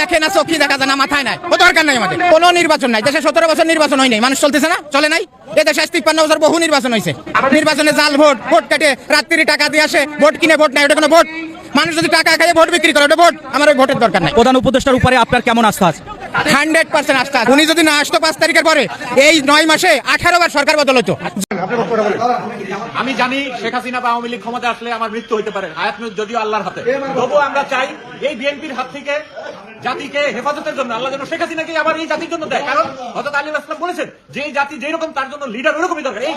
দেখে না, চোখই দেখা যায় না, মাথায় নাই। ও দরকার নাই আমাদের। কোনো নির্বাচন নাই। দেশে সতেরো বছর নির্বাচন হয়নি মানুষ চলতেছে না? চলে নাই? এ দেশে তিপ্পান্ন বছর বহু নির্বাচন হয়েছে নির্বাচনে জাল, ভোট ভোট কাটে রাত্রি টাকা দিয়ে আসে, ভোট কিনে ভোট নাই ওটা কোনো ভোট? মানুষ যদি টাকা খাইয়ে ভোট বিক্রি করে ওটা ভোট। আমার ওই ভোটের দরকার নাই। প্রধান উপদেষ্টার উপরে আপনার কেমন আস্থা আছে? হান্ড্রেড পার্সেন্ট আস্থা উনি যদি না আসতো পাঁচ তারিখের পরে এই নয় মাসে আঠারো বার সরকার বদল হতো আমি জানি শেখ হাসিনা বা আওয়ামী লীগ ক্ষমতা আসলে আমার মৃত্যু হইতে পারে। যদিও আল্লাহর হাতে। তবুও আমরা চাই এই বিএনপির হাত থেকে জাতিকে হেফাজতের জন্য আল্লাহ যেন শেখ হাসিনাকে আবার এই জাতির জন্য দেয়। কারণ হজরত আলী আসলাম বলেছেন যে জাতি যেরকম তার জন্য লিডার ওরকমই দরকার। এই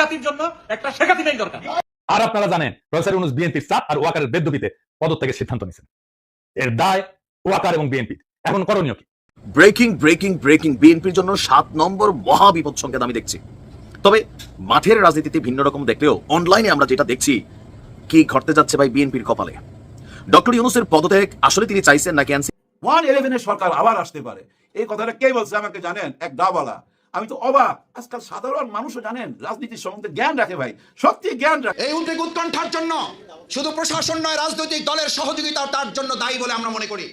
জাতির জন্য একটা শেখ হাসিনাই দরকার। আর আপনারা জানেন প্রফেসর ইউনুস বিএনপির চাপ আর ওয়াকারের বেদ্যপিতে পদত্যাগের সিদ্ধান্ত নিয়েছেন। এর দায় ওয়াকার এবং বিএনপি এখন করণীয় কি? ব্রেকিং ব্রেকিং ব্রেকিং বিএনপির জন্য সাত নম্বর মহা বিপদ সংকেত আমি দেখছি। তবে মাঠের রাজনীতিতে ভিন্ন রকম দেখলেও অনলাইনে আমরা যেটা দেখছি কি ঘটতে যাচ্ছে ভাই বিএনপির কপালে? ডক্টর ইউনুসের পদত্যাগ আসলে তিনি চাইছেন নাকি আনসি ওয়ান ইলেভেনের সরকার আবার আসতে পারে। এই কথাটা কে বলছে আমাকে জানেন? এক ডাবালা আমি তো অবাক। আজকাল সাধারণ মানুষও জানেন রাজনীতির সম্বন্ধে জ্ঞান রাখে ভাই। সত্যি জ্ঞান রাখে। এই উদ্বেগ উৎকণ্ঠার জন্য। শুধু প্রশাসন নয় রাজনৈতিক দলের সহযোগিতা তার জন্য দায়ী বলে আমরা মনে করি।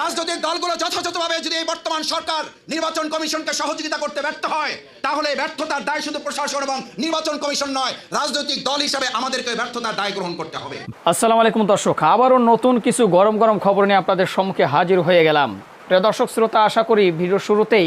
রাজনৈতিক দলগুলো যথাযথভাবে যদি এই বর্তমান সরকার নির্বাচন কমিশনকে সহযোগিতা করতে ব্যর্থ হয় তাহলে ব্যর্থতার দায় শুধু প্রশাসন এবং নির্বাচন কমিশন নয় রাজনৈতিক দল হিসাবে আমাদেরকে ব্যর্থতার দায় গ্রহণ করতে হবে। আসসালামু আলাইকুম দর্শক আবারও নতুন কিছু গরম গরম খবর নিয়ে আপনাদের সম্মুখে হাজির হয়ে গেলাম। প্রিয় দর্শক শ্রোতা আশা করি ভিডিওর শুরুতেই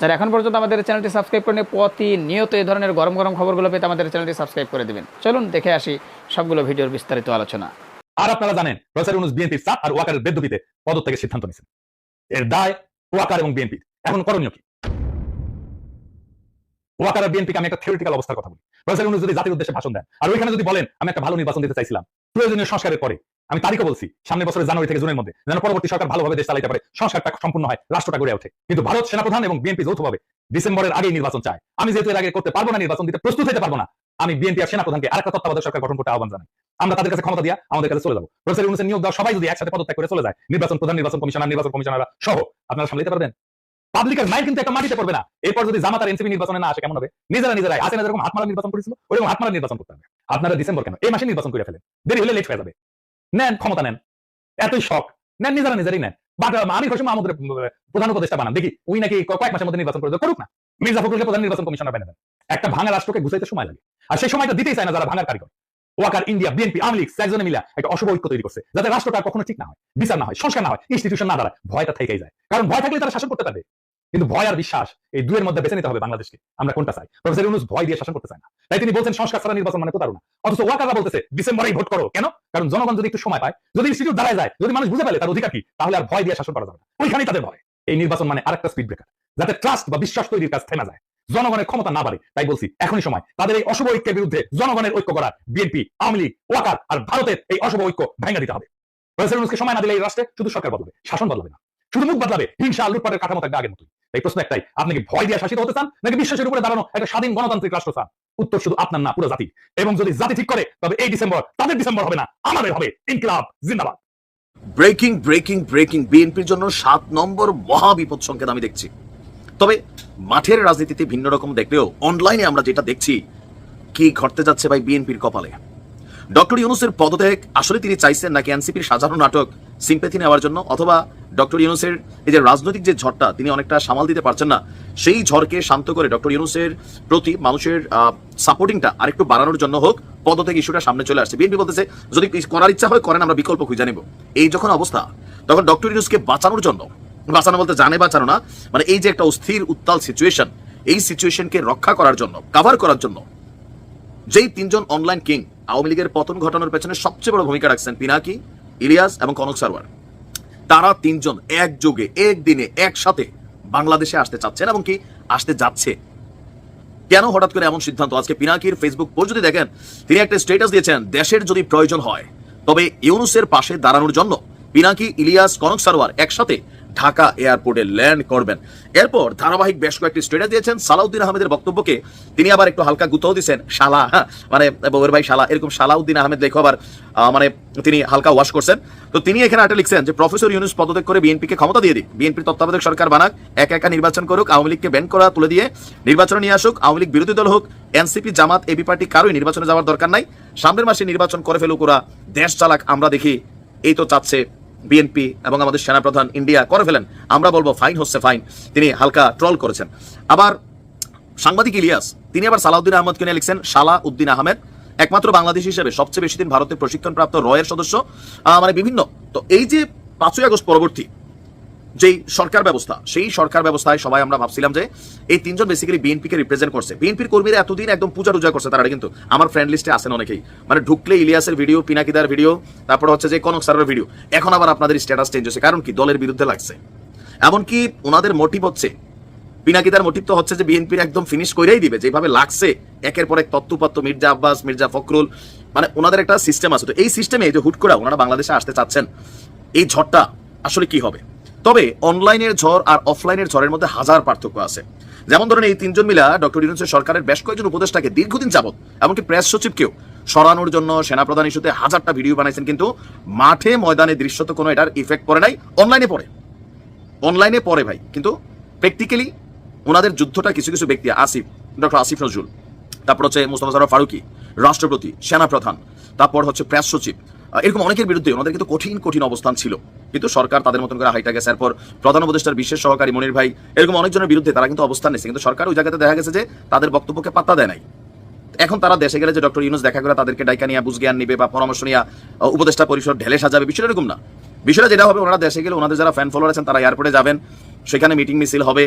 যারা এখন পর্যন্ত আমাদের চ্যানেলটি সাবস্ক্রাইব করেন, প্রতিনিয়ত এই ধরনের গরম গরম খবরগুলো পেতে আমাদের চ্যানেলটি সাবস্ক্রাইব করে দেবেন। চলুন দেখে আসি সবগুলো ভিডিওর বিস্তারিত আলোচনা। আর আপনারা জানেন প্রফেসর ইউনুস বিএনপির চাপ আর ওয়াকারের বেদ্যপিতে পদত্যাগের সিদ্ধান্ত নিয়েছেন। এর দায় ওয়াকার এবং বিএনপি এখন করণীয় কি? ওয়াকার আর বিএনপিকে আমি একটা থিওরিটিক্যাল অবস্থার কথা বলি। প্রফেসর ইউনুস যদি জাতির উদ্দেশ্যে ভাষণ দেন, আর ওইখানে যদি বলেন, আমি একটা ভালো নির্বাচন দিতে চাইছিলাম, প্রয়োজনীয় সংস্কারের পরে আমি তারিখও বলছি, সামনের বছরের জানুয়ারি থেকে জুনের মধ্যে। যেন পরবর্তী সরকার ভালোভাবে দেশ চালাইতে পারে, সংস্কারটা সম্পূর্ণ হয়, রাষ্ট্রটা গড়ে ওঠে। কিন্তু ভারত সেনাপ্রধান এবং বিএনপি যৌথভাবে ডিসেম্বরের আগেই নির্বাচন চায়। আমি যেহেতু এর আগে করতে পারব না নির্বাচন দিতে, প্রস্তুত হতে পারব না, আমি বিএনপি আর সেনাপ্রধানকে আরেকটা তত্ত্বাবধায়ক সরকার গঠন করতে আহ্বান জানাই। আমরা তাদের কাছে ক্ষমতা দিয়া আমাদের কাছে চলে যাব। প্রফেসর ইউনুসের নিয়োগ দেওয়া সবাই যদি একসাথে পদত্যাগ করে চলে যায়, নির্বাচন প্রধান, নির্বাচন কমিশনার নির্বাচন কমিশনার সহ, আপনারা সামলাতে পারবেন? পাবলিকের মাইন্ড কিন্তু একটা মাটিতে পড়বে না। এরপর যদি জামাত আর এনসিপি নির্বাচনে না আসে, কেমন হবে? নিজেরা নিজেরাই আসে না যেরকম হাতমারা নির্বাচন করেছিল ওরকম হাতমারা নির্বাচন করতে হবে। আপনারা ডিসেম্বর কেন? এই মাসে নির্বাচন করে ফেলেন। দেরি হলে লেট হয়ে যাবে। নেন, ক্ষমতা নেন। এতই শখ। নেন, নিজেরা নিজেরাই নেন। বাট আমি খুশি আমাদের প্রধান উপদেষ্টা বানান। দেখি ওই নাকি কয়েক মাসের মধ্যে নির্বাচন করে করুক না। মির্জা ফখরুলকে প্রধান নির্বাচন কমিশনার বানিয়ে দেন। একটা ভাঙা রাষ্ট্রকে গুছাইতে সময় লাগে। আর সেই সময়টা দিতেই চায় না যারা ভাঙার কারিগর। ওয়াকার ইন্ডিয়া, বিএনপি, আওয়ামী লীগ, চারজনে মিলা একটা অশুভ ঐক্য তৈরি করছে। যাতে রাষ্ট্রটা কখনো ঠিক না হয়, বিচার না হয়, সংস্কার না হয় ইনস্টিটিউশন না দাঁড়ায়, ভয়টা থেকেই যায়। কারণ ভয় থাকলে তারা শাসন করতে পারবে। কিন্তু ভয় আর বিশ্বাস, এই দুয়ের মধ্যে বেছে নিতে হবে বাংলাদেশকে। আমরা কোনটা চাই? প্রফেসর ইউনুস ভয় দিয়ে শাসন করতে চায় না। তাই তিনি বলছেন, সংস্কার ছাড়া নির্বাচন মানে প্রতারণা অথচ ওয়াকাররা বলতেছে, ডিসেম্বরেই ভোট করো। কেন? কারণ জনগণ যদি একটু সময় পায়, যদি ইনস্টিটিউট দাঁড়ায় যায়, যদি মানুষ বুঝে ফেলে তার অধিকার কি, তাহলে আর ভয় দিয়ে শাসন করা যাবে না। ওইখানেই তাদের ভয়। এই নির্বাচন মানে আরেকটা স্পিড ব্রেকার যাতে ট্রাস্ট বা বিশ্বাস তৈরির কাজ থেমে যায়। জনগণের ক্ষমতা না বাড়ে, তাই বলছি, এখনই সময়। তাদের এই অশুভ ঐক্যের বিরুদ্ধে জনগণের ঐক্য করা বিএনপি, আওয়ামী লীগ, ওয়াকার আর ভারতের এই অশুভ ঐক্য ভেঙে দিতে হবে। প্রফেসর ইউনুসকে সময় না দিলে এই রাষ্ট্রে শুধু সরকার বদলাবে, শাসন বদলাবে না। শুধু মুখ বদলাবে, হিংসা লুটপাটের কাঠামো থাকবে আগের মতোই। এই প্রশ্ন একটাই, আপনি কি ভয় দিয়ে শাসিত হতে চান? নাকি বিশ্বাসের উপরে দাঁড়ানো একটা স্বাধীন গণতান্ত্রিক রাষ্ট্র চান? উত্তর শুধু আপনার না, পুরো জাতি। এবং যদি জাতি ঠিক করে, তবে এই ডিসেম্বর তাদের ডিসেম্বর হবে না, আমাদের হবে ইনকিলাব, জিন্দাবাদ। ব্রেকিং ব্রেকিং ব্রেকিং, বিএনপির জন্য সাত নম্বর মহা বিপদ সংকেত আমি দেখছি। তবে মাঠের রাজনীতিতে ভিন্ন রকম দেখলেও অনলাইনে আমরা যেটা দেখছি, কি ঘটতে যাচ্ছে ভাই বিএনপির কপালে? ডক্টর ইউনুসের পদত্যাগ আসলে তিনি চাইছেন নাকি এনসিপির সাজানো নাটক সিম্পেথি নেওয়ার জন্য? অথবা ডক্টর ইউনুসের এই যে রাজনৈতিক যে ঝড়টা, তিনি অনেকটা সামাল দিতে পারছেন না, সেই ঝড়কে শান্ত করে ডক্টর ইউনুসের প্রতি মানুষের সাপোর্টিংটা আরেকটু বাড়ানোর জন্য হোক, পদত্যাগ ইস্যুটা সামনে চলে আসছে। বিএনপি বলতেছে, যদি করার ইচ্ছা হয়, করেন, আমরা বিকল্প খুঁজে নেব। এই যখন অবস্থা, তখন ডক্টর ইউনুসকে বাঁচানোর জন্য, বাঁচানো বলতে জানে বাঁচানো না মানে এই যে একটা অস্থির, উত্তাল সিচুয়েশন এই সিচুয়েশনকে রক্ষা করার জন্য কাভার করার জন্য যেই তিনজন অনলাইন কিং আওয়ামী লীগের পতন ঘটানোর পেছনে সবচেয়ে বড় ভূমিকা রাখছেন পিনাকি, ইলিয়াস এবং কনক সারওয়ার। তারা তিনজন একযোগে, একদিনে, একসাথে বাংলাদেশে আসতে চাচ্ছেন এবং কি আসতে যাচ্ছে। কেন হঠাৎ করে এমন সিদ্ধান্ত? আজকে পিনাকির ফেসবুক পোস্ট যদি দেখেন, তিনি একটা স্টেটাস দিয়েছেন, দেশের যদি প্রয়োজন হয়, তবে ইউনুসের পাশে দাঁড়ানোর জন্য পিনাকি, ইলিয়াস, কনক সারোয়ার একসাথে ঢাকা এয়ারপোর্টে ল্যান্ড করবেন। এরপর ধারাবাহিক বেশ কয়েকটি স্টেটে দিয়েছেন সালাউদ্দিন আহমেদের বক্তব্যকে। তিনি আবার একটু হালকা গুতাও দিয়েছেন শালা হ্যাঁ, মানে বউয়ের ভাই শালা এরকম সালাউদ্দিন আহমেদ দেখো আবার মানে তিনি হালকা ওয়াশ করছেন। তো তিনি এখানে একটা লিখছেন যে প্রফেসর ইউনুস পদত্যাগ করে বিএনপিকে ক্ষমতা দিয়ে দিক। বিএনপির তত্ত্বাবধায়ক সরকার বানাক একা একা নির্বাচন করুক আওয়ামী লীগকে ব্যান করা তুলে দিয়ে নির্বাচনে নিয়ে আসুক আওয়ামী লীগ বিরোধী দল হোক এনসিপি জামাত এবি পার্টি কারোই নির্বাচনে যাওয়ার দরকার নাই। সামনের মাসে নির্বাচন করে ফেলুক ওরা দেশ চালাক আমরা দেখি এই তো চাচ্ছে বিএনপি এবং আমাদের সেনাপ্রধান ইন্ডিয়া করে ফেলেন। আমরা বলব, ফাইন হচ্ছে ফাইন। তিনি হালকা ট্রল করেছেন। আবার সাংবাদিক ইলিয়াস, তিনি আবার সালাউদ্দিন আহমদকে নিয়ে লিখছেন, সালা উদ্দিন আহমেদ একমাত্র বাংলাদেশ হিসেবে সবচেয়ে বেশি দিন ভারতের প্রশিক্ষণপ্রাপ্ত রয়ের সদস্য। মানে বিভিন্ন, তো এই যে পাঁচই আগস্ট পরবর্তী যেই সরকার ব্যবস্থা, সেই সরকার ব্যবস্থায় সবাই আমরা ভাবছিলাম যে এই তিনজন বেসিক্যালি বিএনপিকে রিপ্রেজেন্ট করছে। বিএনপির কর্মীরা এতদিন একদম পূজা টুজা করছে তারা, কিন্তু আমার ফ্রেন্ড লিস্টে আছেন অনেকেই। মানে ঢুকলে ইলিয়াসের ভিডিও পিনাকিদার ভিডিও তারপর হচ্ছে যে কনক সারের ভিডিও এখন আবার আপনাদের স্ট্যাটাস চেঞ্জ হচ্ছে কারণ কি? দলের বিরুদ্ধে লাগছে। এমনকি ওনাদের মোটিভ হচ্ছে। পিনাকিদার মোটিভ তো হচ্ছে যে বিএনপির একদম ফিনিশ করেই দিবে। যেভাবে লাগছে, একের পর এক তত্ত্বপত্র মির্জা আব্বাস, মির্জা ফখরুল মানে ওনাদের একটা সিস্টেম আছে। তো এই সিস্টেমে যে হুট করে ওনারা বাংলাদেশে আসতে চাচ্ছেন, এই ঝড়টা আসলে কি হবে? তবে অনলাইনের ঝড় আর অফলাইনের ঝড়ের মধ্যে হাজার পার্থক্য আছে। যেমন ধরেন এই তিনজন মিলা ডক্টর ইউনুসের সরকারের বেশ কয়েকজন উপদেষ্টাকে দীর্ঘদিন যাবত এমনকি প্রেস সচিবকেও সরানোর জন্য সেনাপ্রধান ইস্যুতে হাজারটা ভিডিও বানাইছেন, কিন্তু মাঠে ময়দানে দৃশ্যত কোনো এটার ইফেক্ট পড়ে নাই। অনলাইনে পড়ে। অনলাইনে পড়ে ভাই, কিন্তু প্র্যাকটিক্যালি ওনাদের যুদ্ধটা কিছু কিছু ব্যক্তি, আসিফ, ডক্টর আসিফ নজরুল, তারপর হচ্ছে মুস্তফা সরফ ফারুকি, রাষ্ট্রপতি, সেনাপ্রধান, তারপর হচ্ছে প্রেস সচিব এরকম অনেকের বিরুদ্ধে ওনাদের কিন্তু কঠিন কঠিন অবস্থান ছিল। কিন্তু সরকার তাদের মতন করে হাইটা গেছে এরপর প্রধান উপদেষ্টার বিশেষ সহকারী মনির ভাই, এরকম অনেকজনের বিরুদ্ধে তারা কিন্তু অবস্থান নিচ্ছে কিন্তু সরকার ওই জায়গাতে দেখা গেছে যে তাদের বক্তব্যকে পাত্তা দেয় নাই। এখন তারা দেশে গেলে যে ডক্টর ইউনুস দেখা করে তাদেরকে ডাইকা নিয়ে বুঝ জ্ঞান নিবে বা পরামর্শ নিয়ে উপদেষ্টা পরিষদ ঢেলে সাজাবে, বিষয়টা এরকম না। বিষয়টা যেটা হবে, ওনারা দেশে গেলে ওনাদের যারা ফ্যান ফলোয়ার আছেন, তারা এয়ারপোর্টে যাবেন। সেখানে মিটিং মিছিল হবে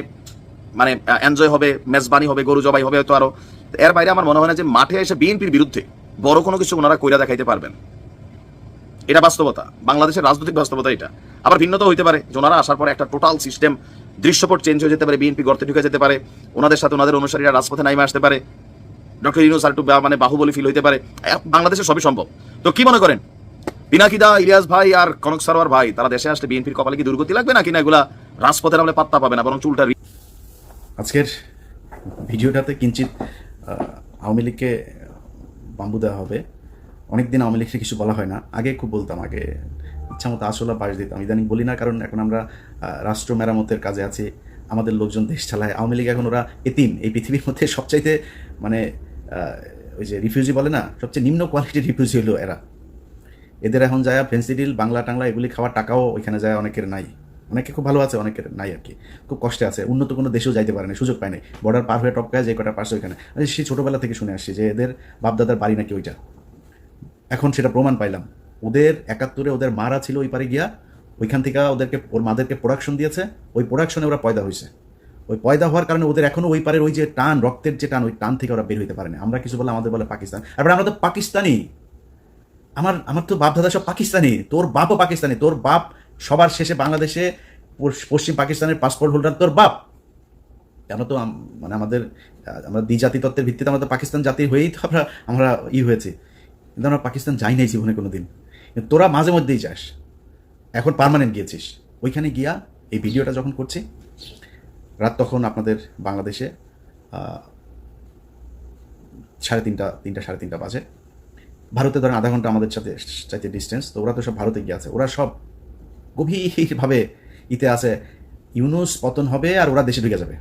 মানে এনজয় হবে, মেজবানি হবে, গরু জবাই হবে হয়তো আরও। এর বাইরে আমার মনে হয় না যে মাঠে এসে বিএনপির বিরুদ্ধে বড় কোনো কিছু ওনারা কইরা দেখাইতে পারবেন। এটা বাস্তবতা। বাংলাদেশের রাজনৈতিক বাস্তবতা এটা। আবার ভিন্নতা হইতে পারে। যে ওনারা আসার পরে একটা টোটাল সিস্টেম, দৃশ্যপট চেঞ্জ হয়ে যেতে পারে, বিএনপি গর্তে ঢুকে যেতে পারে, ওনাদের সাথে ওনাদের অনুসারীরা রাজপথে নাইমে আসতে পারে, ডক্টর ইউনুস আর মানে বাহুবলী ফিল হইতে পারে। বাংলাদেশে সবই সম্ভব। তো কি মনে করেন? পিনাকিদা, ইলিয়াস ভাই আর কনক সারোয়ার ভাই, তারা দেশে আসলে বিএনপির কপালে কি দুর্গতি লাগবে নাকি না এগুলা রাজপথের নামলে পাত্তা পাবে না, বরং চুলটা আজকের ভিডিওটাতে কিঞ্চিত আওয়ামী লীগকে বাম্বু দেওয়া হবে। অনেকদিন আওয়ামী লীগকে কিছু বলা হয় না। আগে খুব বলতাম, আগে ইচ্ছা মতো আসলা বাস দিতাম। ইদানিং বলি না, কারণ এখন আমরা রাষ্ট্র মেরামতের কাজে আছি। আমাদের লোকজন দেশ চালায়। আওয়ামী লীগ এখন ওরা এতিম। এই পৃথিবীর মধ্যে সবচাইতে মানে ওই যে রিফিউজি বলে না, সবচেয়ে নিম্ন কোয়ালিটির রিফিউজি হলো এরা। এদের এখন যায় ফেন্সিডিল বাংলা টাংলা এগুলি খাওয়ার টাকাও ওইখানে যায়, অনেকের নাই। অনেকে খুব ভালো আছে, অনেকের নাই আর কি। খুব কষ্টে আছে। উন্নত কোনো দেশেও যাইতে পারে না, সুযোগ পায় নাই। বর্ডার পার হয়ে টপকায় যে কটা পারছে ওইখানে। আরে সে ছোটোবেলা থেকে শুনে আসছি যে এদের বাপদাদার বাড়ি নাকি ওইটা। এখন সেটা প্রমাণ পাইলাম। ওদের একাত্তরে ওদের মারা ছিল ওই পারে গিয়া, ওইখান থেকে ওদেরকে, ওর মাদেরকে প্রোডাকশন দিয়েছে। ওই প্রোডাকশনে ওরা পয়দা হয়েছে ওই পয়দা হওয়ার কারণে ওদের এখনও ওই পারের ওই যে টান, রক্তের যে টান, ওই টান থেকে ওরা বের হইতে পারে না। আমরা কিছু বলে আমাদের বলে পাকিস্তান। আর আমরা তো পাকিস্তানি। আমার আমার তো বাপ দাদা সব পাকিস্তানি। তোর বাপও পাকিস্তানি। তোর বাপ সবার শেষে বাংলাদেশে পশ্চিম পাকিস্তানের পাসপোর্ট হোল্ডার তোর বাপ। আমরা তো মানে আমাদের আমরা দ্বিজাতি তত্ত্বের ভিত্তিতে আমরা তো পাকিস্তান জাতি হয়েই তো আমরা আমরা ই হয়েছি। কিন্তু আমরা পাকিস্তান যাই নাই জীবনে কোনো দিন তোরা মাঝে মধ্যেই যাস। এখন পার্মানেন্ট গিয়েছিস। ওইখানে গিয়া এই ভিডিওটা যখন করছি, রাত তখন আপনাদের বাংলাদেশে সাড়ে তিনটা তিনটা, সাড়ে তিনটা বাজে। ভারতে ধরেন আধা ঘণ্টা আমাদের সাথে, চাইতে ডিস্টেন্স তো ওরা তো সব ভারতে গিয়ে আছে ওরা সব গভীরভাবে ইতে আছে, ইউনুস পতন হবে আর ওরা দেশে ঢুকে যাবে।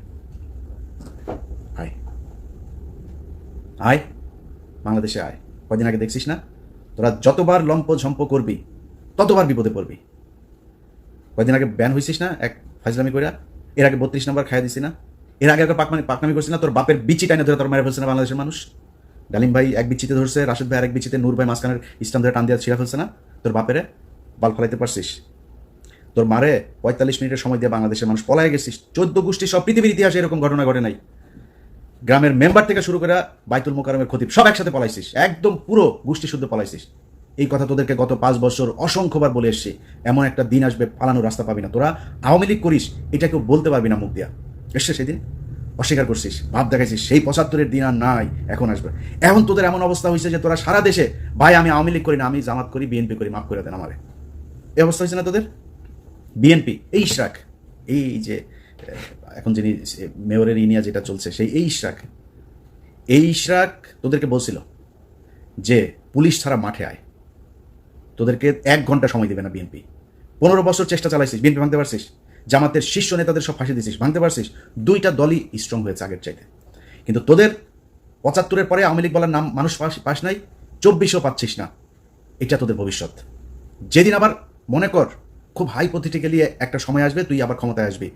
আয়। আয়। বাংলাদেশে আয়। কয়দিন আগে দেখছিস না? তোরা যতবার লম্প ঝম্প করবি, ততবার বিপদে পড়বি। কয়দিন আগে ব্যান হয়েছিস না এক ফাইজলামি কইরা? এর আগে বত্রিশ নম্বর খাইয়া দিছি না? এর আগে একবার পাকমানি পাকনামি করছিস না? তোর বাপের বিচি টাইনে ধরে তোর মেরে ফেলছে না বাংলাদেশের মানুষ? ডালিম ভাই এক বিচিতে ধরছে, রাশেদ ভাই আরেক বিচিতে, নূর ভাই মাঝখানের ইসলাম ধরে টান দিয়ে ছিঁড়া ফেলছে না? তোর বাপেরে বাল ফলাইতে পারছিস? তোর মারে পঁয়তাল্লিশ মিনিটের সময় দিয়ে বাংলাদেশের মানুষ পলায় গেছিস। চোদ্দ গোষ্ঠী সব পৃথিবীর ইতিহাসে এরকম ঘটনা ঘটে নাই। গ্রামের মেম্বার থেকে শুরু করে বাইতুল মোকারমের খতিব সব একসাথে পলাইছিস। একদম পুরো গোষ্ঠী শুদ্ধ পলাইছিস। এই কথা তোদেরকে গত পাঁচ বছর অসংখ্যবার বলে এসছি। এমন একটা দিন আসবে, পালানোর রাস্তা পাবি না। তোরা আওয়ামী লীগ করিস, এটা কেউ বলতে পারবি না মুখ দিয়া। এসছে সেদিন? অস্বীকার করছিস, ভাব দেখাইছিস, সেই পঁচাত্তরের দিন আর নাই, এখন আসবে। এখন তোদের এমন অবস্থা হয়েছে যে তোরা সারা দেশে, ভাই, আমি আওয়ামী লীগ করি না, আমি জামাত করি, বিএনপি করি, মাফ করে দেন আমারে। এই অবস্থা হয়েছে না তোদের? বিএনপি, এই ইশরাক, এই যে এখন যিনি মেয়রের ইনিয়া যেটা চলছে, সেই এই ইশরাক। এই ইশরাক তোদেরকে বলছিল যে পুলিশ ছাড়া মাঠে আয়। তোদেরকে এক ঘণ্টা সময় দেবে না বিএনপি পনেরো বছর চেষ্টা চালাইছিস বিএনপি ভাঙতে পারছিস? জামাতের শীর্ষ নেতাদের সব ফাঁসি দিছিস, ভাঙতে পারছিস? দুইটা দলই স্ট্রং হয়েছে আগের চাইতে। কিন্তু তোদের পঁচাত্তরের পরে আওয়ামী লীগ বলার নাম মানুষ পাস নাই, চব্বিশও পাচ্ছিস না। এটা তোদের ভবিষ্যৎ। যেদিন আবার মনে কর, খুব হাইপোথেটিক্যালি একটা সময় আসবে, তুই আবার ক্ষমতায় আসবি।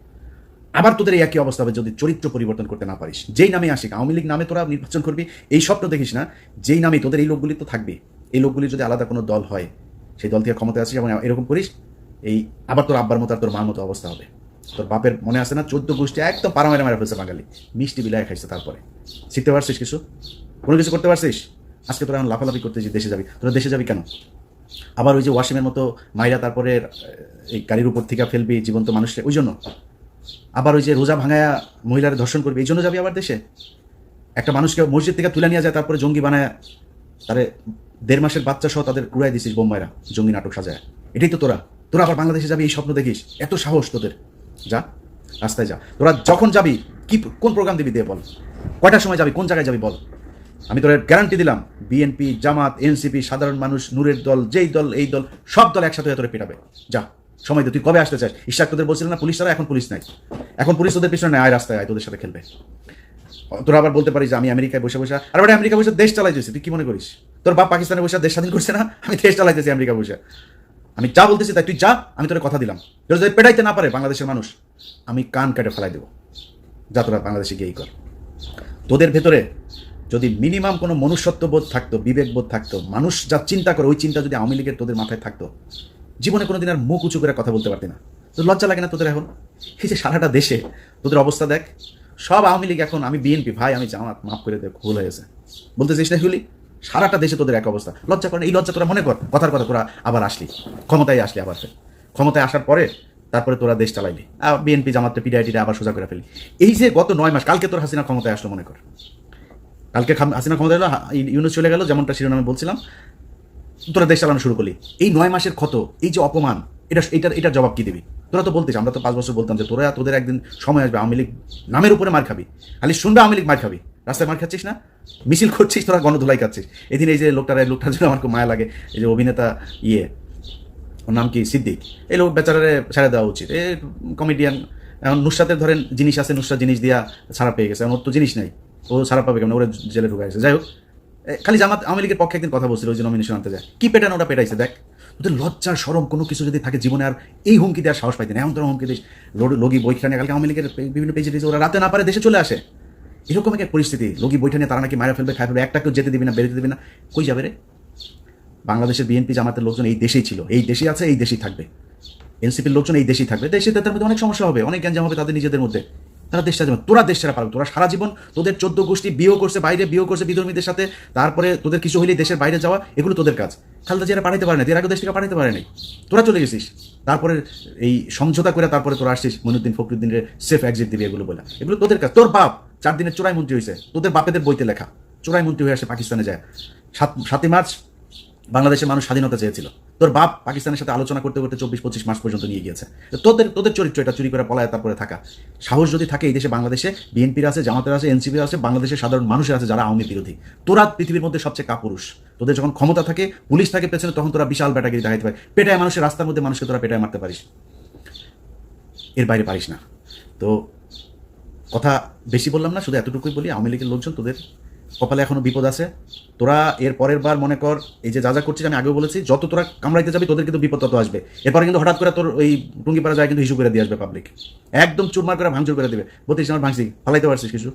আবার তোদের এই একই অবস্থা হবে যদি চরিত্র পরিবর্তন করতে না পারিস। যেই নামে আসিক, আওয়ামী লীগ নামে তোরা নির্বাচন করবি, এই স্বপ্ন দেখিস না, যেই নামে তোদের এই লোকগুলি তো থাকবে। এই লোকগুলি যদি আলাদা কোনো দল হয়, সেই দল থেকে ক্ষমতায় আসিস এবং এরকম করিস, এই আবার তোর আব্বার মতো আর তোর মার মতো অবস্থা হবে। তোর বাপের মনে আছে না, চোদ্দ গোষ্ঠী একদম পারা মেরে মেরে ফেলছে বাঙালি। মিষ্টি বিলায় খাইছে তারপরে। শিখতে পারছিস কিছু? কোনো কিছু করতে পারছিস? আজকে তোরা এখন লাফালাফি করতে যে দেশে যাবি। তোরা দেশে যাবি কেন? আবার ওই যে ওয়াসিমের মতো মাইরা তারপরে এই গাড়ির উপর থেকে ফেলবি জীবন্ত মানুষকে, ওই জন্য। আবার ওই যে রোজা ভাঙায়া মহিলার ধর্ষণ করবি, এই জন্য যাবি আবার দেশে? একটা মানুষকে মসজিদ থেকে তুলে নিয়ে যায়, তারপরে জঙ্গি বানায় তারে দেড় মাসের বাচ্চা সহ তাদের উড়াই দিছিস বোম্বাইরা, জঙ্গি নাটক সাজায়। এটাই তো তোরা। তোরা আবার বাংলাদেশে যাবি, এই স্বপ্ন দেখিস। এত সাহস তোদের। যা, রাস্তায় যা। তোরা যখন যাবি, কি, কোন প্রোগ্রাম দিবি দিয়ে বল? কয়টার সময় যাবি? কোন জায়গায় যাবি বল? আমি তোর গ্যারান্টি দিলাম বিএনপি জামাত এনসিপি সাধারণ মানুষ, নূরের দল, যেই দল, এই দল, সব দল একসাথে তোরে পেটাবে। যা। সময় দে, তুই কবে আসতে চাস? ইশাক তোদের বলছিল না, পুলিশ ছাড়া এখন পুলিশ নাই। এখন পুলিশ তোদের পিছনে আয় রাস্তায় আয়, তোদের সাথে খেলবে। তোরা আবার বলতে পারিস আমি আমেরিকায় বসে বসে, আর ওটা আমেরিকা বসে দেশ চালাইতেছি তুই কি মনে করিস? তোর বাপ পাকিস্তানে বসে দেশ স্বাধীন করছে না? আমি দেশ চালাইতেছি আমেরিকা বসে। আমি যা বলতেছি তাই, তুই যা, আমি তোর কথা দিলাম। তোর যদি পেটাইতে না পারে বাংলাদেশের মানুষ, আমি কান কেটে ফেলাই দেবো। যা তোরা বাংলাদেশে গিয়েই কর। তোদের ভেতরে যদি মিনিমাম কোনো মনুষ্যত্ব বোধ থাকতো, বিবেকবোধ থাকতো, মানুষ যা চিন্তা করে, ওই চিন্তা যদি আওয়ামী লীগের তোদের মাথায় থাকতো জীবনে কোনোদিন আর মুখ উঁচু করে কথা বলতে পারতি না। তো লজ্জা লাগে না তোদের এখন? এই যে সারাটা দেশে তোদের অবস্থা দেখ। সব আওয়ামী লীগ এখন, আমি বিএনপি, ভাই, আমি জামাত, মাফ করে দেখ ভুল হয়েছে বলতে চাইস না হুলি সারাটা দেশে তোদের এক অবস্থা। লজ্জা করে এই লজ্জা তোরা মনে কর? কথার কথা তোরা আবার আসলি। ক্ষমতায় আসলি আবার ক্ষমতায় আসার পরে তারপরে তোরা দেশ চালাইলি। বিএনপি জামাতে পিডিআইটিটা আবার সোজা করে ফেলি এই যে গত নয় মাস, কালকে তোর হাসিনা ক্ষমতায় আসলো মনে কর। কালকে হাসিনা ক্ষমতা এলো ইউনুস চলে গেল, যেমনটা শিরোনামে বলছিলাম। তোরা দেশ চালানো শুরু করলি। এই নয় মাসের ক্ষত, এই যে অপমান, এটা এটার এটার জবাব কি দিবি? তোরা তো বলতিস, আমরা তো পাঁচ বছর বলতাম যে তোরা তোদের একদিন সময় আসবে, আওয়ামী লীগ নামের উপরে মার খাবি। খালি শুনবে আওয়ামী লীগ মার খাবি। রাস্তায় মার খাচ্ছিস না? মিছিল করছিস, তোরা গণধুলাই খাচ্ছিস এদিন এই যে লোকটার লোকটার জন্য আমার খুব মায়া লাগে, এই যে অভিনেতা ইয়ে ওর নাম কি? সিদ্দিক। এই লোক বেচারারে ছেড়ে দেওয়া উচিত। এ কমেডিয়ান এখন নুসরাতের ধরেন জিনিস আছে, নুসরাত জিনিস দিয়া ছাড়া পেয়ে গেছে। এখন ওর তো জিনিস নাই। ও ছাড়া পাবে কেমন? ওরে জেলে ঢুকে গেছে। যাই হোক খালি জামাত আওয়ামী লীগের পক্ষে একদিন কথা বলছিল, ওই যে নমিনেশন আনতে যায়। কি পেটানো ওটা পেটাইছে? দেখ, ওদের লজ্জার সরম কোনো কিছু যদি থাকে জীবনে আর এই হুমকি দেওয়ার সাহস পাইতেন এমন তোর হুমকি দিস লগি বইখানে কালকে আওয়ামী লীগের বিভিন্ন পেজে দিয়েছে, ওরা রাতে না পারে দেশে চলে আসে। এরকম এক পরিস্থিতি। লগি নিয়ে তারা নাকি মারা ফেলবে খাই ফেলবে, একটা কেউ যেতে দিবি না, বেরোতে দিবি না। কই যাবে রে? বাংলাদেশের বিএনপি জামাতের লোকজন এই দেশেই ছিল। এই দেশেই আছে, এই দেশেই থাকবে। এনসিপির লোকজন এই দেশেই থাকবে। দেশে তাদের মধ্যে অনেক সমস্যা হবে, অনেক গ্যাঞ্জাম হবে তাদের নিজেদের মধ্যে। তারা দেশটা যাবে তোরা দেশ ছাড়া পারবে তোরা সারা জীবন তোদের চোদ্দ গোষ্ঠী বিয়েও করছে, বাইরে বিয়েও করছে বিধর্মীদের সাথে, তারপরে তোদের কিছু হইলেই দেশের বাইরে যাওয়া, এগুলো তোদের কাজ। খালদা জিয়ারা পাঠাইতে পারে না এর আগে দেশ থেকে পাঠাইতে পারে নাই। তোরা চলে গেছিস। তারপরে এই সমঝোতা করে তারপরে তোরা আসছিস মনুদ্দিন ফখরুদ্দিনের সেফ এক্সিট দিবি এগুলো বলে। এগুলো তোদের কাজ। তোর বাপ চার দিনের চোরাই মন্ত্রী হয়েছে তোদের বাপেদের বইতে লেখা। চোরাই মন্ত্রী হয়ে আসে পাকিস্তানে যায়। সাত সাতই মার্চ বাংলাদেশের মানুষ স্বাধীনতা চেয়েছিল। তোর বাপ পাকিস্তানের সাথে আলোচনা করতে করতে চব্বিশ, পঁচিশ মাস পর্যন্ত নিয়ে গিয়েছে। তোদের তোদের চরিত্র এটা, চুরি করে পলায় তারপরে থাকা। সাহস যদি থাকে এই দেশে, বাংলাদেশে বিএনপির আছে, জামাতের আছে এনসিপির আছে, বাংলাদেশের সাধারণ মানুষের আছে যারা আওয়ামী বিরোধী। তোরা পৃথিবীর মধ্যে সবচেয়ে কাপুরুষ। তোদের যখন ক্ষমতা থাকে, পুলিশ থাকে পেছনে, তখন তোরা বিশাল ব্যাটাগিরি দেখাইতে পারে পেটায় মানুষের রাস্তার মধ্যে মানুষকে তোরা পেটায় মারতে পারিস। এর বাইরে পারিস না। তো কথা বেশি বললাম না, শুধু এতটুকুই বলি, আওয়ামী লীগের লোকজন তোদের কপালে এখনও বিপদ আছে। তোরা এর পরের বার মনে কর, এই যে যা যা করছিস আমি আগেও বলেছি, যত তোরা কামড়াইতে যাবি তোদের কিন্তু বিপদ তত আসবে। এরপরে কিন্তু হঠাৎ করে তোর ওই টুঙ্গিপাড়া যায় কিন্তু হিসু করে দিয়ে আসবে পাবলিক একদম চুরমার করে ভাঙচুর করে দেবে। বত্রিশ নম্বর ভাঙছি, ফালাইতে পারছিস কিছু?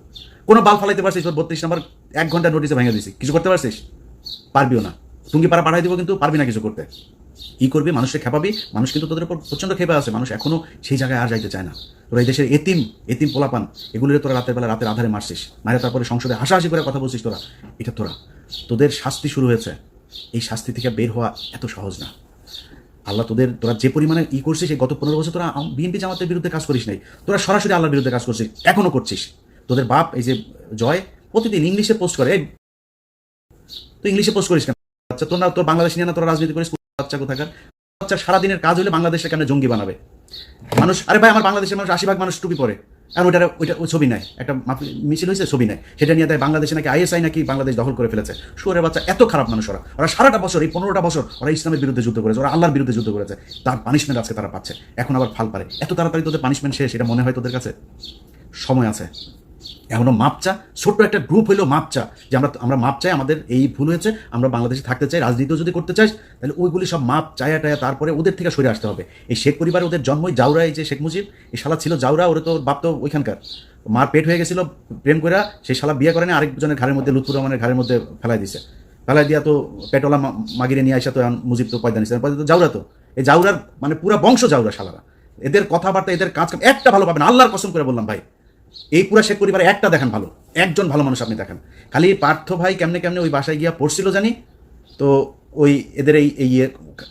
কোনো বাল ফালাইতে পারছিস, তোর বত্রিশ নম্বর এক ঘণ্টা নোটিসে ভেঙে দিয়েছি। কিছু করতে পারছিস? পারবিও না। টুঙ্গিপাড়া পাঠাই দিব কিন্তু পারবি না কিছু করতে। কি করবি? মানুষকে খেপাবি। মানুষ কিন্তু তোদের উপর প্রচণ্ড খেপে আছে। মানুষ এখনও সেই জায়গায় আর যাইতে চায় না। তোরা এই দেশের এতিম এতিম পোলাপান, এগুলোর তোরা রাতের বেলা রাতের আধারে মারছিস। মারে তারপরে সংসদে হাসাহাসি করে কথা বলছিস তোরা। এটা তোরা। তোদের শাস্তি শুরু হয়েছে। এই শাস্তি থেকে বের হওয়া এত সহজ না। আল্লাহ তোদের, তোরা যে পরিমাণে ই করছিস, এই গত পনেরো বছর তোরা বিএনপি জামাতের বিরুদ্ধে কাজ করিস নাই। তোরা সরাসরি আল্লাহর বিরুদ্ধে কাজ করছিস। এখনও করছিস। তোদের বাপ এই যে জয়, প্রতিদিন ইংলিশে পোস্ট করে তুই ইংলিশে পোস্ট করিস কেন? আচ্ছা তোর তোর বাংলাদেশ নিয়ে না, তোরা রাজনীতি করিস বাচ্চা কোথাকার? বাচ্চার সারাদিনের কাজ হলে বাংলাদেশে কেন জঙ্গি বানাবে? মানুষ, আরে ভাই, আমার বাংলাদেশের মানুষ আশি মানুষ টুপি পরে। আর ওইটা ওইটা ওই ছবি নেয় একটা মিছিল হয়েছে, ছবি নেয় সেটা নিয়ে দেয় বাংলাদেশে নাকি আইএসআই নাকি বাংলাদেশ দখল করে ফেলেছে। শুয়ারের বাচ্চা, এত খারাপ মানুষ ওরা। ওরা সারাটা বছর, এই পনেরোটা বছর ওরা ইসলামের বিরুদ্ধে যুদ্ধ করেছে, ওরা আল্লাহর বিরুদ্ধে যুদ্ধ করেছে। তার পানিশমেন্ট আজকে তারা পাচ্ছে। এখন আবার ফাল পারে। এত তাড়াতাড়ি তোদের পানিশমেন্ট শেষ, এটা মনে হয় তোদের কাছে? সময় আছে। এখনও মাপ চা ছোট্ট একটা গ্রুপ হইলেও মাপ চা যে আমরা আমরা মাপ চাই আমাদের এই ভুল হয়েছে, আমরা বাংলাদেশে থাকতে চাই, রাজনীতিও যদি করতে চাই তাহলে ওইগুলি সব মাপ, চায়া টায়া, তারপরে ওদের থেকে সরে আসতে হবে। এই শেখ পরিবারে ওদের জন্মই জাউরা, এই যে শেখ মুজিব, এই শালা ছিল জাউরা, ওরা তো বাপ তো ওইখানকার। মার পেট হয়ে গেছিল, প্রেম করে সেই শালা বিয়ে করেনি আরেকজনের ঘরের মধ্যে, লুৎফুর রহমানের ঘরের মধ্যে ফেলাই দিছে। ফেলাই দিয়া তো পেটওয়ালা মা- মাগিরে নিয়ে আসা তো মুজিব তো পয়দা তো জাউরা তো। এই জাউরার মানে পুরা বংশ জাউরা শালারা। এদের কথাবার্তা, এদের কাজ একটা ভালো পাবেন আল্লাহর কসম করে বললাম ভাই। এই পুরা শেখ পরিবারে একটা দেখেন ভালো। একজন ভালো মানুষ আপনি দেখেন। খালি পার্থ ভাই কেমনে কেমনে ওই বাসায় গিয়া পড়ছিল জানি? তো ওই এদের এই এই ইয়ে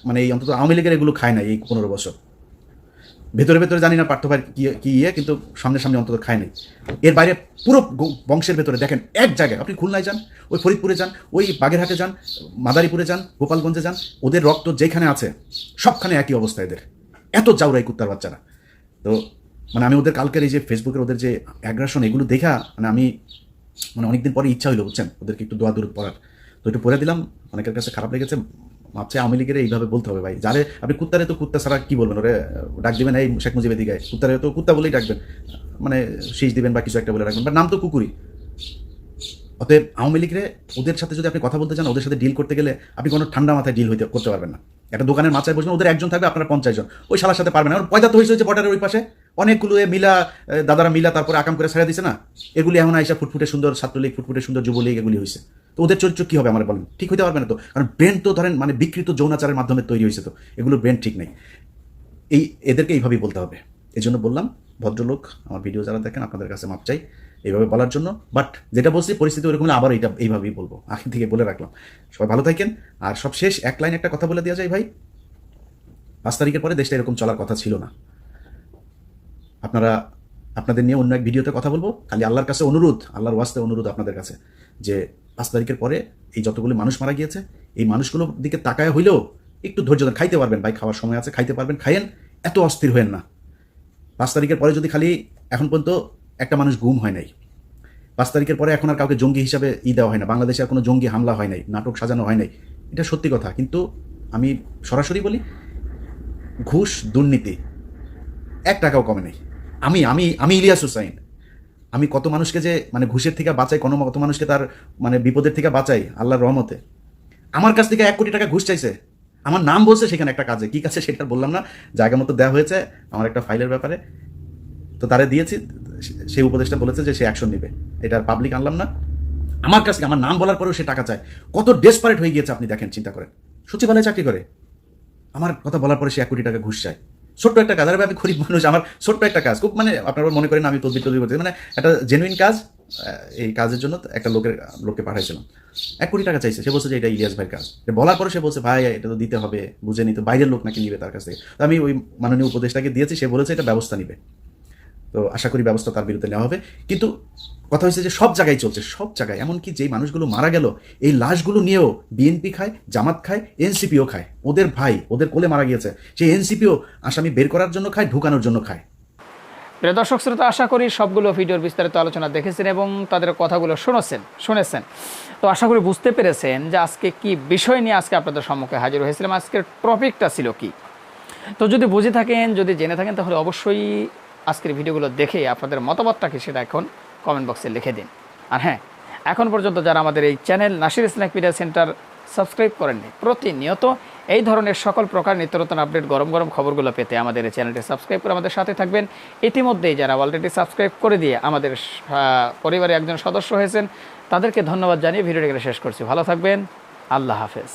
মানে এই অন্তত আওয়ামী লীগের এগুলো খায় না এই পনেরো বছর। ভেতরে ভেতরে জানি না পার্থ ভাই কি ইয়ে কিন্তু সামনে সামনে অন্তত খায় নাই। এর বাইরে পুরো বংশের ভেতরে দেখেন, এক জায়গায়। আপনি খুলনায় যান, ওই ফরিদপুরে যান, ওই বাগেরহাটে যান, মাদারীপুরে যান, গোপালগঞ্জে যান, ওদের রক্ত যেখানে আছে, সবখানে একই অবস্থা এদের। এত চাউরাই কুত্তার বাচ্চারা। তো মানে আমি ওদের কালকের এই যে ফেসবুকের ওদের যে অ্যাগ্রাসন এগুলো দেখা মানে আমি মানে অনেকদিন পরে ইচ্ছা হইল, বুঝছেন? ওদেরকে একটু দোয়া দূর পড়ার। তো একটু পড়ে দিলাম, অনেকের কাছে খারাপ লেগেছে, ভাবছে আওয়ামী লীগের এইভাবে বলতে হবে ভাই। যারে, আপনি কুত্তারে তো কুত্তা ছাড়া কী বলবেন? ওরে, ডাক দিবেন, এই শেখ মুজিবের দিকে। কুত্তারে তো কুত্তা বলেই ডাকবেন। মানে শীষ দিবেন বা কিছু একটা বলে রাখবেন বা নাম তো কুকুরি অতএব আওয়ামী লীগরে ওদের সাথে যদি আপনি কথা বলতে চান, ওদের সাথে ডিল করতে গেলে আপনি কোনো ঠান্ডা মাথায় ডিল হইতে, করতে পারবেন না। একটা দোকানের মাথায় বসবেন, ওদের একজন থাকবে আপনার পঞ্চাশ জন। ওই শালার সাথে পারবেন ওর পয়দা তো হয়েছে বর্ডারের ওই পাশে। অনেকগুলো এ মিলা দাদারা মিলা তারপরে আকাম করে ছেড়ে দিছে না? এগুলি এখন আইসা ফুটফুটে সুন্দর ছাত্রলীগ, ফুটফুটে সুন্দর যুবলীগ এগুলি হয়েছে তো ওদের চরিত্র কি হবে আমার বলেন? ঠিক হইতে পারবে না তো? কারণ ব্রেন তো ধরেন মানে বিকৃত যৌনাচারের মাধ্যমে তৈরি হয়েছে তো। এগুলো ব্রেন ঠিক নেই। এই, এদেরকে এইভাবেই বলতে হবে। এই জন্য বললাম, ভদ্রলোক, আমার ভিডিও যারা দেখেন, আপনাদের কাছে মাপ চাই এইভাবে বলার জন্য। বাট যেটা বলছি, পরিস্থিতি ওরকম আবার এইটা এইভাবেই বলব। আগে থেকে বলে রাখলাম। সবাই ভালো থাকেন। আর সব শেষ এক লাইন একটা কথা বলে দেওয়া যায় ভাই। পাঁচ তারিখের পরে দেশটা এরকম চলার কথা ছিল না। আপনারা আপনাদের নিয়ে অন্য এক ভিডিওতে কথা বলব। খালি আল্লাহর কাছে অনুরোধ, আল্লাহর ওয়াস্তে অনুরোধ আপনাদের কাছে যে পাঁচ তারিখের পরে এই যতগুলো মানুষ মারা গিয়েছে, এই মানুষগুলোর দিকে তাকায় হইলেও একটু ধৈর্য ধরে খাইতে পারবেন। ভাই, খাওয়ার সময় আছে, খাইতে পারবেন, খাইয়েন, এত অস্থির হয়েন না। পাঁচ তারিখের পরে যদি খালি এখন পর্যন্ত একটা মানুষ গুম হয় নাই, পাঁচ তারিখের পরে এখন আর কাউকে জঙ্গি হিসাবে ই দেওয়া হয় না, বাংলাদেশে আর কোনো জঙ্গি হামলা হয় নাই, নাটক সাজানো হয় নাই, এটা সত্যি কথা। কিন্তু আমি সরাসরি বলি, ঘুষ দুর্নীতি, এক টাকাও কমে নেই। আমি আমি আমি ইলিয়াস হুসাইন। আমি কত মানুষকে যে মানে ঘুষের থেকে বাঁচাই, কোনো কত মানুষকে তার মানে বিপদের থেকে বাঁচাই, আল্লাহর রহমতে। আমার কাছ থেকে এক কোটি টাকা ঘুষ চাইছে। আমার নাম বলছে সেখানে একটা কাজে। কি কাছে সেটা বললাম না। জায়গা মতো দেওয়া হয়েছে আমার একটা ফাইলের ব্যাপারে। তো তারা দিয়েছি। সেই উপদেশটা বলেছে যে সে অ্যাকশন নেবে। এটা পাবলিক আনলাম না। আমার কাছ আমার নাম বলার পরেও সে টাকা চায়। কত ডেসপারেট হয়ে গিয়েছে আপনি দেখেন, চিন্তা করেন। সচিবালয়ে চাকরি করে। আমার কথা বলার পরে সে এক কোটি টাকা ঘুষ চায়। ছোট্ট একটা কাজ। আর আমি গরিব মানুষ, আমার ছোট্ট একটা কাজ। খুব মানে আপনারা মনে করেন আমি তদবির তদবির করতে মানে একটা জেনুইন কাজ এই কাজের জন্য একটা লোকের, লোককে পাঠাইছিলাম। এক কোটি টাকা চাইছে। সে বলছে যে এটা ইলিয়াস ভাইয়ের কাজ। বলার পরে সে বলছে, ভাই, এটা তো দিতে হবে বুঝে নিতে বাইরের লোক নাকি নিবে তার কাছ থেকে। আমি ওই মাননীয় উপদেশটাকে দিয়েছি, সে বলেছে এটা ব্যবস্থা নিবে। তো আশা করি ব্যবস্থা তার বিরুদ্ধে নেওয়া হবে। কিন্তু কথা হয়েছে যে সব জায়গায় চলছে, সব জায়গায়। এমনকি যেই মানুষগুলো মারা গেল, এই লাশগুলো নিয়েও বিএনপি খায়, জামাত খায়, এনসিপিও খায়। ওদের ভাই, ওদের কোলে মারা গিয়েছে। সেই এনসিপিও আসামি বের করার জন্য খায়, ঢুকানোর জন্য খায়। প্রিয় দর্শক, শ্রোতা, আশা করি সবগুলো ভিডিওর বিস্তারিত আলোচনা দেখেছেন এবং তাদের কথাগুলো শুনেছেন শুনেছেন। তো আশা করি বুঝতে পেরেছেন যে আজকে কি বিষয় নিয়ে আজকে আপনাদের সম্মুখে হাজির হয়েছিলাম। আজকের টপিকটা ছিল কি? তো যদি বুঝে থাকেন, যদি জেনে থাকেন, তাহলে অবশ্যই আজকের ভিডিওগুলো দেখে আপনাদের মতামতটা কি সেটা এখন কমেন্ট বক্সে লিখে দিন। আর হ্যাঁ এখন পর্যন্ত যারা আমাদের এই channel Nasir snack media centre subscribe করেননি, প্রতিনিয়ত এই ধরনের সকল প্রকার নিত্য নতুন আপডেট গরম গরম খবরগুলো পেতে আমাদের এই চ্যানেলটি সাবস্ক্রাইব করে আমাদের সাথে থাকবেন। ইতিমধ্যেই যারা অলরেডি সাবস্ক্রাইব করে দিয়ে আমাদের পরিবারে একজন সদস্য হয়েছেন, তাদেরকে ধন্যবাদ জানিয়ে ভিডিওটি শেষ করছি। ভালো থাকবেন, আল্লাহ হাফেজ।